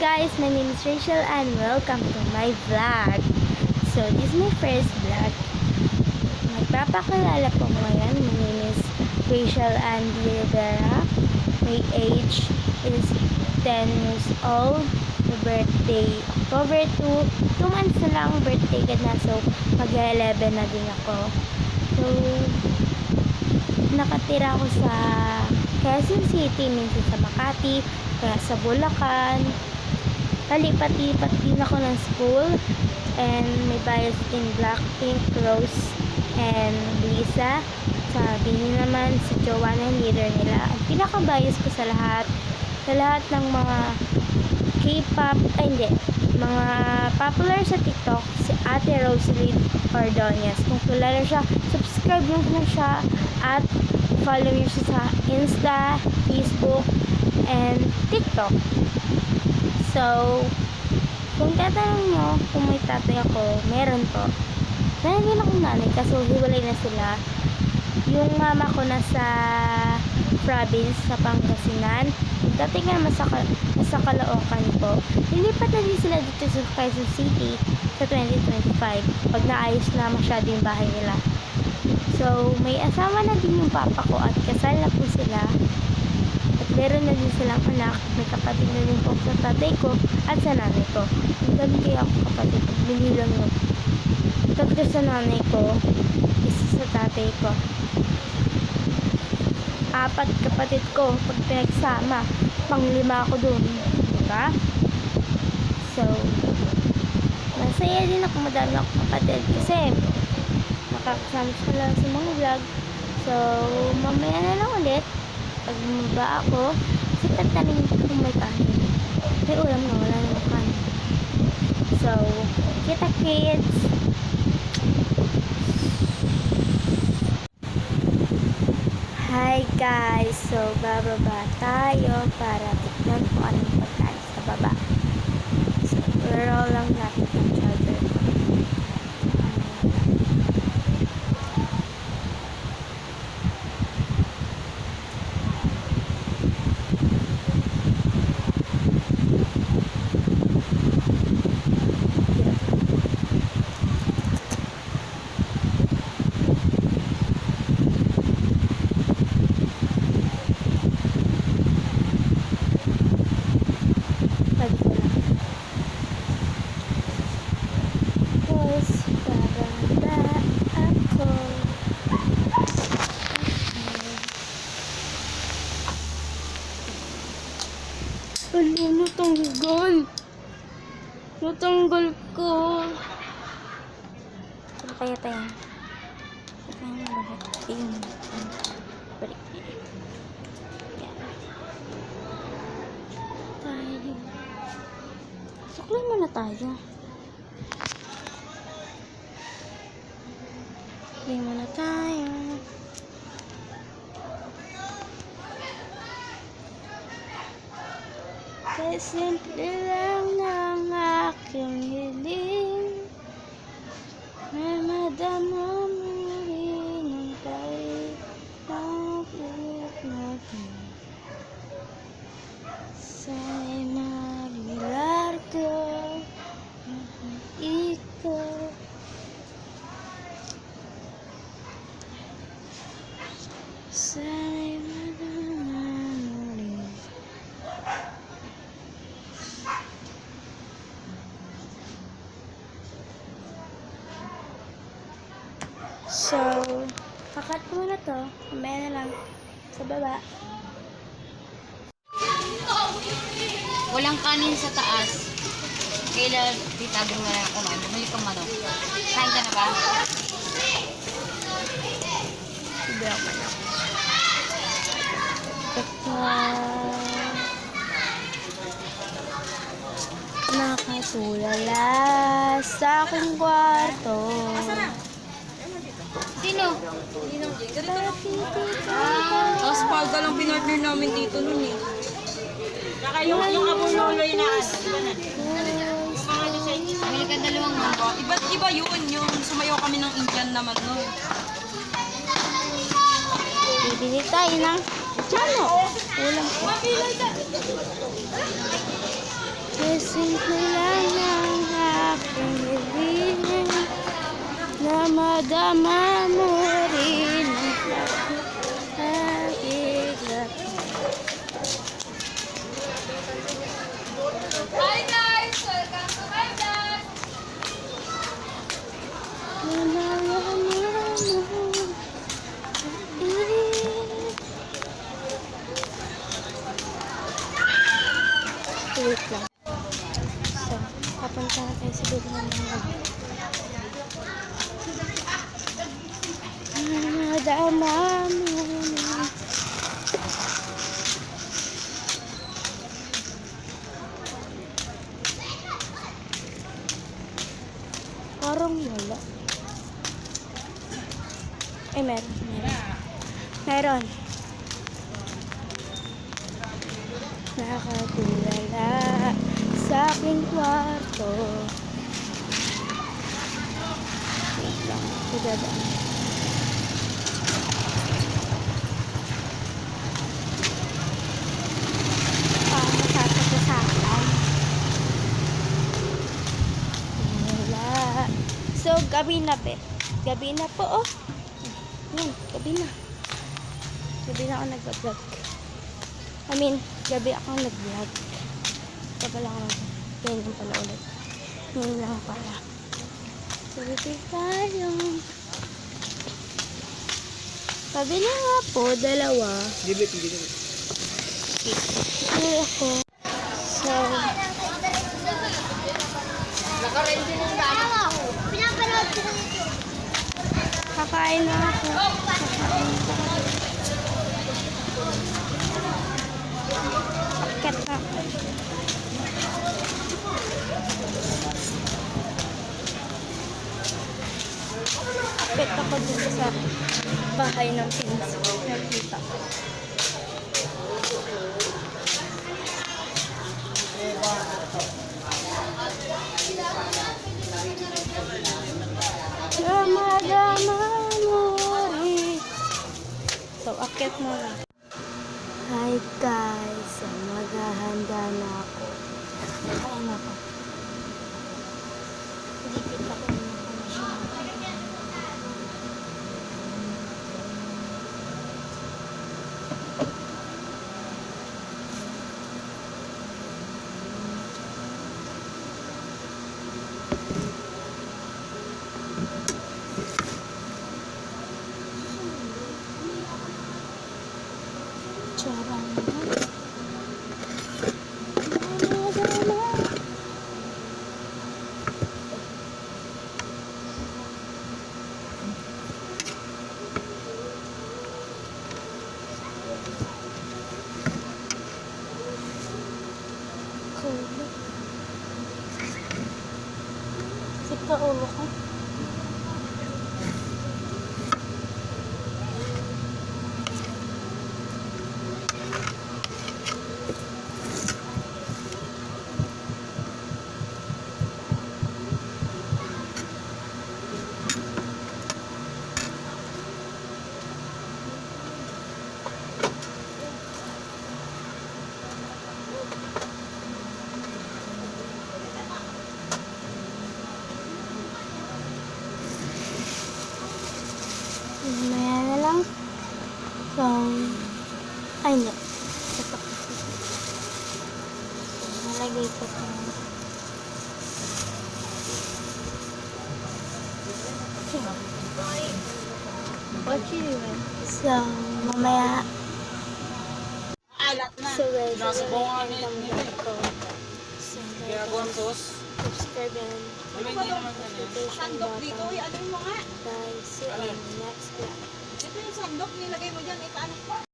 guys, my name is Rachel and welcome to my vlog. So this is my first vlog. Magpapakilala po ngayon. My name is Rachel Andy Rivera. My age is 10 years old. My birthday, October 2. 2 months na lang birthday ko na. So mag-11 na din ako. So nakatira ako sa Quezon City, minsan sa Makati, kaya sa Bulacan. Palipat-lipat din ako ng school. And may bias din Blackpink, Rose, and Lisa. Sabi niya naman si Joanna yung leader nila. Ang pinaka-bias ko sa lahat, sa lahat ng mga K-pop, ay hindi, mga popular sa TikTok, si Ate Rosalie Ordonez. Kung kilala siya, subscribe nyo na siya at follow nyo siya sa Insta, Facebook, and TikTok. So, kung tatanong mo kung may tatay ako, meron po. Meron din akong nanay, kaso hiwalay na sila. Yung mama ko nasa province sa Pangasinan. Tatay ko naman sa, nasa Caloocan po. Lilipat na din sila dito sa Quezon City sa 2025 pag naayos na masyado yung bahay nila. So, may asawa na din yung papa ko at kasal na po sila. Meron na din silang anak. May kapatid na din po sa tatay ko at sa nanay ko. Ang dami kaya ako kapatid. Binilang yun. Tatlo sa nanay ko, isa sa tatay ko. Apat kapatid ko pag pinagsama. Panglima ako dun. Diba? So, masaya din ako madami ako kapatid kasi makakasama sila sa mga vlog. So, mamaya na lang ulit. Pag bumaba ako, sikat na rin kung may kanin. May ulam na, wala na kanin. So, kita kids! Hi guys! So, bababa tayo para tignan kung anong pagkain sa baba. So, roll lang natin yung charger. Pag ko lang. Tapos, bababa ako. Ano, natanggal. Natanggal ko. Ano kaya tayo? Ano kaya balik? Ayun. Balik. Tayo. Suklay muna tayo. Suklay muna tayo. Kaya simple lang ng aking hiling Na madama mo rin ang kahit Napit natin Sa'y maglargo Ikaw Sa'y madama mo rin So, pakat ko na to. Mamaya na lang. Sa baba. Walang kanin sa taas. Kailan titabi mo na lang kumain. Bumili kang manok. Kain ka na ba? Sige ako na. Ito. Nakatulala sa aking kwarto. Sino? Tapos palda lang pinartner namin dito nun eh. Saka yung, yung abong loloy na ano, Bumili ka dalawang manok. Iba't iba yun, yung sumayaw kami ng Indian naman nun. Bibili tayo ng Ano? Ulam ko. Yes, Simple lang ang aking hiling na madama Na. Parang wala. Ay, meron. Meron. Nakatulala sa aking kwarto. Wait lang. Ah, matatapasakan. Wala. So, gabi na, be. Gabi na po, oh. Yan, gabi na. Gabi na ako nag-vlog. I mean, gabi ako nag-vlog. Ito pala ako Ganyan pala ulit. Ngayon lang pala. Bibig tayo. Sabi na nga po, dalawa. Gibit, gibit. Ito ako. So, Naka-ready ng damo. Pinapanood ko na ito. Kakain na ako. Akit na ako dito sa bahay ng pins. Nakita ko. So, akit mo na. Hi guys, maghahanda na ako. Kain ako. Dikit ako ng siya. Tsara naman. Dama-dama. Kulo. Ka ulo ko. Mamaya na lang. So, ay hindi. Ito. Nalagay ko ito. So, mamaya. Alat na. So, guys, Nasa vlog ko. Kaya guys, gontos. Subscribe and Sandok dito, button. ano mo nga? Guys, see you on the next vlog. Ito yung sandok, nilagay mo dyan, ito ano.